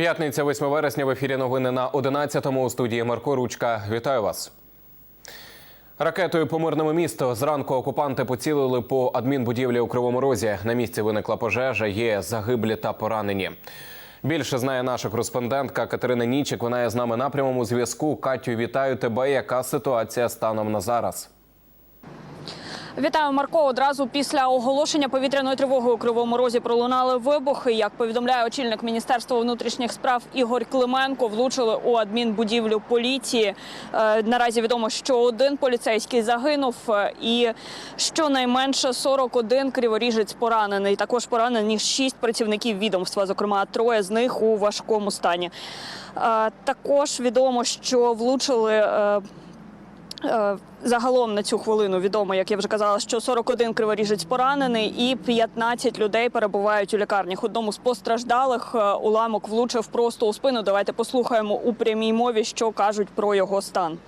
П'ятниця, 8 вересня. В ефірі новини на 11-му у студії Марко Ручка. Вітаю вас. Ракетою по мирному місту зранку окупанти поцілили по адмінбудівлі у Кривому Розі. На місці виникла пожежа. Є загиблі та поранені. Більше знає наша кореспондентка Катерина Нічик. Вона є з нами на прямому зв'язку. Катю, вітаю тебе. Яка ситуація станом на зараз? Вітаю, Марко. Одразу після оголошення повітряної тривоги у Кривому Розі пролунали вибухи. Як повідомляє очільник міністерства внутрішніх справ Ігор Клименко, влучили у адмінбудівлю поліції. Е, Наразі відомо, що один поліцейський загинув, е, і щонайменше 41 криворіжець поранений. Також поранені шість працівників відомства, зокрема троє з них у важкому стані. Е, Також відомо, що влучили. Е, Е, Загалом на цю хвилину відомо, як я вже казала, що 41 криворіжець поранений і 15 людей перебувають у лікарнях. Одному з постраждалих е, уламок влучив просто у спину. Давайте послухаємо у прямій мові, що кажуть про його стан.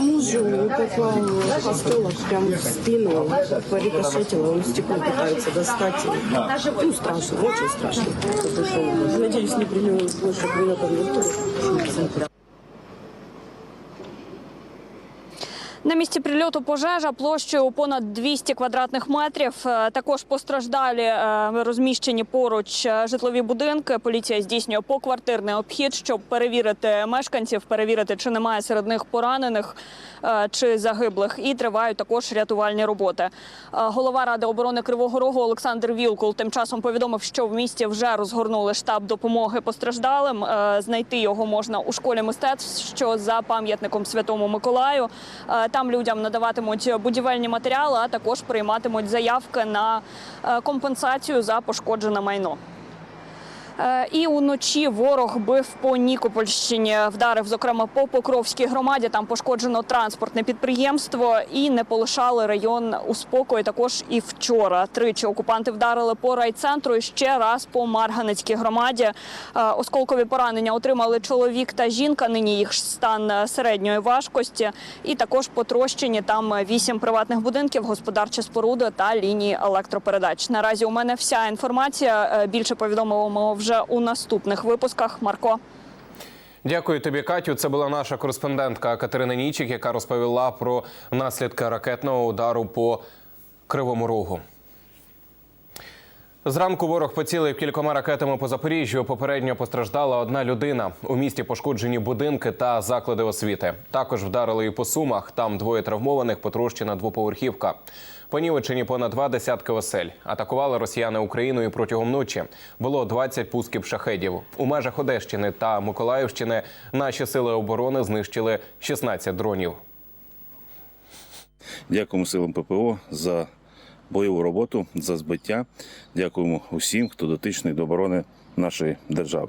Мужу попал осколок прямо в спину, порикошетило, он стекло пытается достать. Ну, страшно, очень страшно. Надеюсь, не примет больше прилетов На місці прильоту пожежа площею понад 200 квадратних метрів. Е, Також постраждалі е, розміщені поруч е, житлові будинки. Поліція здійснює поквартирний обхід, щоб перевірити мешканців, перевірити, чи немає серед них поранених чи загиблих. І тривають також рятувальні роботи. Голова ради оборони Кривого Рогу Олександр Вілкул тим часом повідомив, що в місті вже розгорнули штаб допомоги постраждалим. Знайти його можна у школі мистецтв, що за пам'ятником Святому Миколаю. Там людям надаватимуть будівельні матеріали, а також прийматимуть заявки на е, компенсацію за пошкоджене майно. Е, І уночі ворог бив по Нікопольщині, вдарив, зокрема, по Покровській громаді. Там пошкоджено транспортне підприємство і не полишали район у спокої. Також і вчора. Тричі окупанти вдарили по райцентру і ще раз по Марганецькій громаді. Е, Осколкові поранення отримали чоловік та жінка. Нині їх стан середньої важкості. І також потрощені там вісім приватних будинків, господарчі споруди та лінії електропередач. Наразі у мене вся інформація. Е, Більше повідомимо вже у наступних випусках. Марко. Дякую тобі, Катю. Це була наша кореспондентка Катерина Нічик, яка розповіла про наслідки ракетного удару по Кривому Рогу. Зранку ворог поцілив кількома ракетами по Запоріжжю. Попередньо постраждала одна людина. У місті пошкоджені будинки та заклади освіти. Також вдарили і по сумах. Там двоє травмованих, потрощена двоповерхівка. Понівечені понад два десятки осель. Атакували росіяни Україну і протягом ночі. Було 20 пусків шахедів. У межах Одещини та Миколаївщини наші сили оборони знищили 16 дронів. Дякуємо силам ППО за бойову роботу, за збиття. Дякуємо усім, хто дотичний до оборони нашої держави.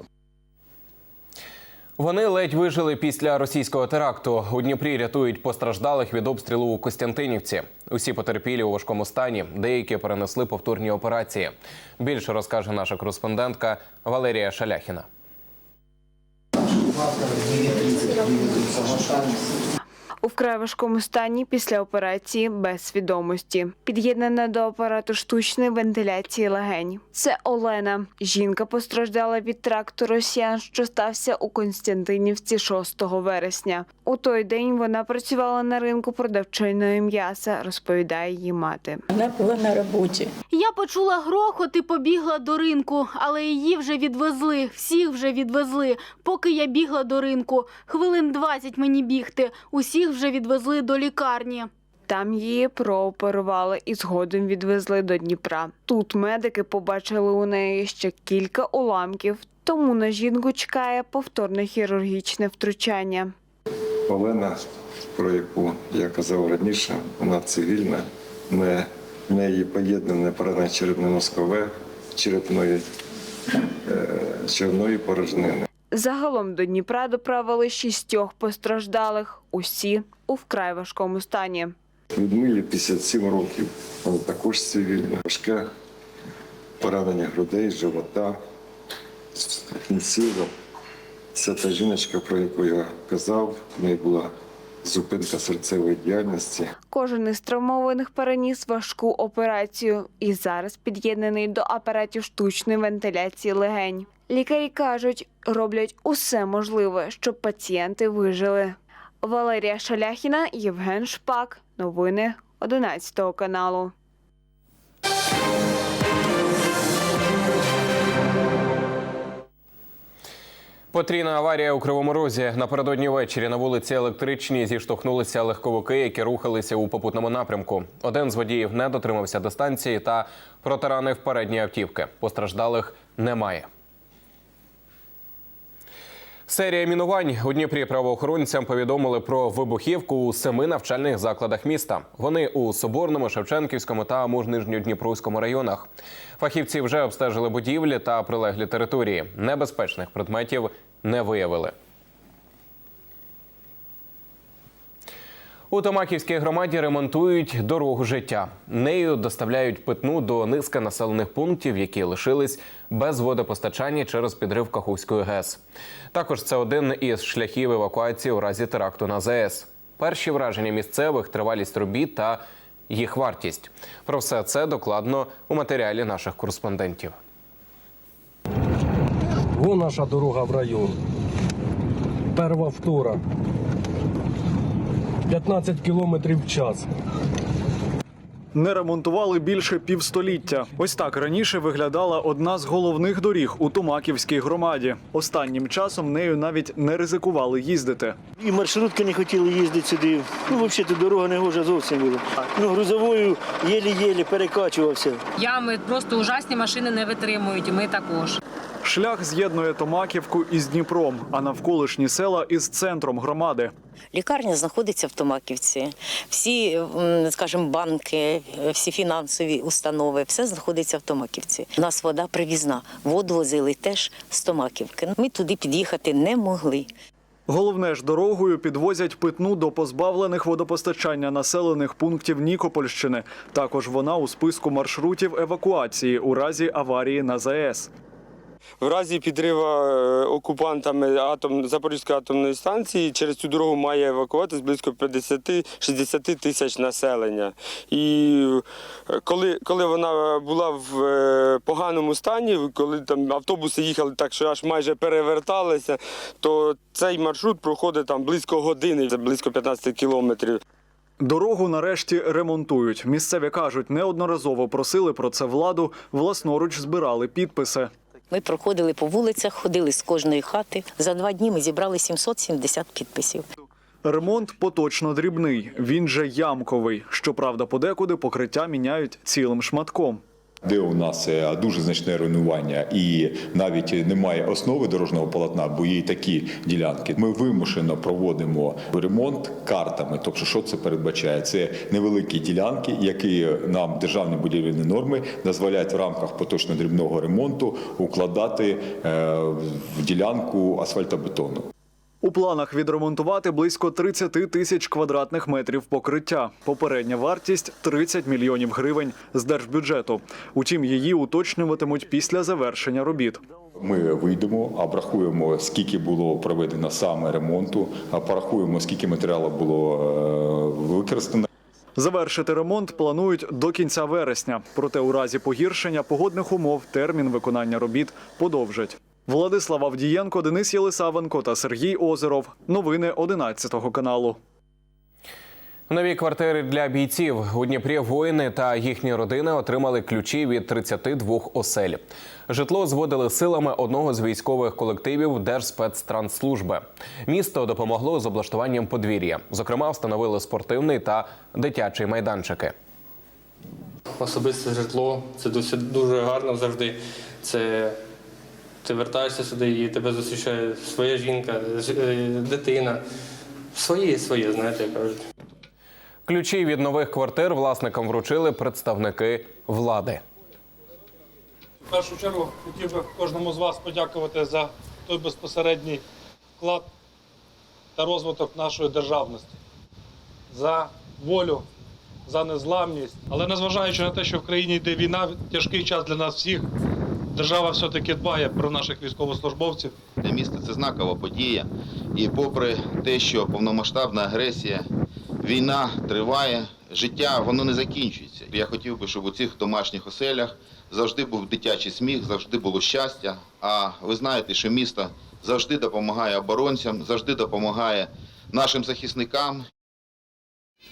Вони ледь вижили після російського теракту. У Дніпрі рятують постраждалих від обстрілу у Костянтинівці. Усі потерпілі у важкому стані. Деякі перенесли повторні операції. Більше розкаже наша кореспондентка Валерія Шаляхіна. У вкрай важкому стані після операції без свідомості, під'єднана до апарату штучної вентиляції легень. Це Олена. Жінка постраждала від тракту росіян, що стався у Константинівці 6 вересня. У той день вона працювала на ринку продавчиної м'яса, розповідає її мати. Вона була на роботі. Я почула грохот і побігла до ринку, але її вже відвезли, всіх вже відвезли. Поки я бігла до ринку, хвилин 20 мені бігти. Усіх вже відвезли до лікарні. Там її прооперували і згодом відвезли до Дніпра. Тут медики побачили у неї ще кілька уламків, тому на жінку чекає повторне хірургічне втручання. Олена, про яку я казав раніше, вона цивільна, не, в неї поєднане поранення черепно-мозкове, черепної, е, черевної порожнини. Загалом до Дніпра доправили шістьох постраждалих, усі у вкрай важкому стані. Людмилі 57 років, вона також цивільна, важке поранення грудей, живота, кінцівок. Це та жіночка, про яку я казав, в неї була зупинка серцевої діяльності. Кожен із травмованих переніс важку операцію і зараз під'єднаний до апаратів штучної вентиляції легень. Лікарі кажуть, роблять усе можливе, щоб пацієнти вижили. Валерія Шаляхіна, Євген Шпак. Новини 11 каналу. Потрійна аварія у Кривому Розі. Напередодні ввечері на вулиці Електричній зіштовхнулися легковики, які рухалися у попутному напрямку. Один з водіїв не дотримався дистанції та протаранив передні автівки. Постраждалих немає. Серія мінувань у Дніпрі правоохоронцям повідомили про вибухівку у семи навчальних закладах міста. Вони у Соборному, Шевченківському та Мужнижньодніпровському районах. Фахівці вже обстежили будівлі та прилеглі території. Небезпечних предметів не виявили. У Томаківській громаді ремонтують дорогу життя. Нею доставляють питну до низки населених пунктів, які лишились без водопостачання через підрив Каховської ГЕС. Також це один із шляхів евакуації у разі теракту на ЗАЕС. Перші враження місцевих, тривалість робіт та їх вартість. Про все це докладно у матеріалі наших кореспондентів. Вон наша дорога в район. Перва втора. 15 кілометрів в час. Не ремонтували більше півстоліття. Ось так раніше виглядала одна з головних доріг у Томаківській громаді. Останнім часом нею навіть не ризикували їздити. І маршрутки не хотіли їздити сюди. Ну, взагалі, тут дорога не гожа зовсім була. Ну, грузовою єлі-єлі перекачувався. Ями просто ужасні машини не витримують, і ми також. Шлях з'єднує Томаківку із Дніпром, а навколишні села із центром громади. Лікарня знаходиться в Томаківці. Всі, скажімо, банки, всі фінансові установи, все знаходиться в Томаківці. У нас вода привізна. Воду возили теж з Томаківки. Ми туди під'їхати не могли. Головне ж дорогою підвозять питну до позбавлених водопостачання населених пунктів Нікопольщини. Також вона у списку маршрутів евакуації у разі аварії на ЗАЕС. В разі підриву е, окупантами атом Запорізької атомної станції через цю дорогу має евакуватись близько 50-60 тисяч населення. І е, коли, коли вона була в е, поганому стані, коли там автобуси їхали так, що аж майже переверталися, то цей маршрут проходить там близько години, близько 15 кілометрів. Дорогу нарешті ремонтують. Місцеві кажуть, неодноразово просили про це владу, власноруч збирали підписи. Ми проходили по вулицях, ходили з кожної хати. За два дні ми зібрали 770 підписів. Ремонт поточно дрібний. Він же ямковий. Щоправда, подекуди покриття міняють цілим шматком. Де у нас е, дуже значне руйнування і навіть немає основи дорожнього полотна, бо є й такі ділянки. Ми вимушено проводимо ремонт картами. Тобто, що це передбачає? Це невеликі ділянки, які нам державні будівельні норми дозволяють в рамках поточно дрібного ремонту укладати е, в ділянку асфальтобетону. У планах відремонтувати близько 30 тисяч квадратних метрів покриття. Попередня вартість 30 мільйонів гривень з держбюджету. Утім, її уточнюватимуть після завершення робіт. Ми вийдемо, обрахуємо, скільки було проведено саме ремонту, порахуємо, скільки матеріалу було е, використано. Завершити ремонт планують до кінця вересня. Проте у разі погіршення погодних умов термін виконання робіт подовжать. Владислав Авдієнко, Денис Єлисавенко та Сергій Озеров. Новини 11 каналу. Нові квартири для бійців у Дніпрі воїни та їхні родини отримали ключі від 32 осель. Житло зводили силами одного з військових колективів Держспецтрансслужби. Місто допомогло з облаштуванням подвір'я. Зокрема, встановили спортивний та дитячий майданчики. Особисте житло це досить дуже гарно завжди. Це ти вертаєшся сюди і тебе зустрічає своя жінка, е, дитина. Своє, своє, знаєте, як кажуть. Ключі від нових квартир власникам вручили представники влади. В першу чергу хотів би кожному з вас подякувати за той безпосередній вклад та розвиток нашої державності, за волю, за незламність. Але незважаючи на те, що в країні йде війна, тяжкий час для нас всіх, держава все-таки дбає про наших військовослужбовців. Для міста це знакова подія. І попри те, що повномасштабна агресія Війна триває, життя воно не закінчується. Я хотів би, щоб у цих домашніх оселях завжди був дитячий сміх, завжди було щастя. А ви знаєте, що місто завжди допомагає оборонцям, завжди допомагає нашим захисникам.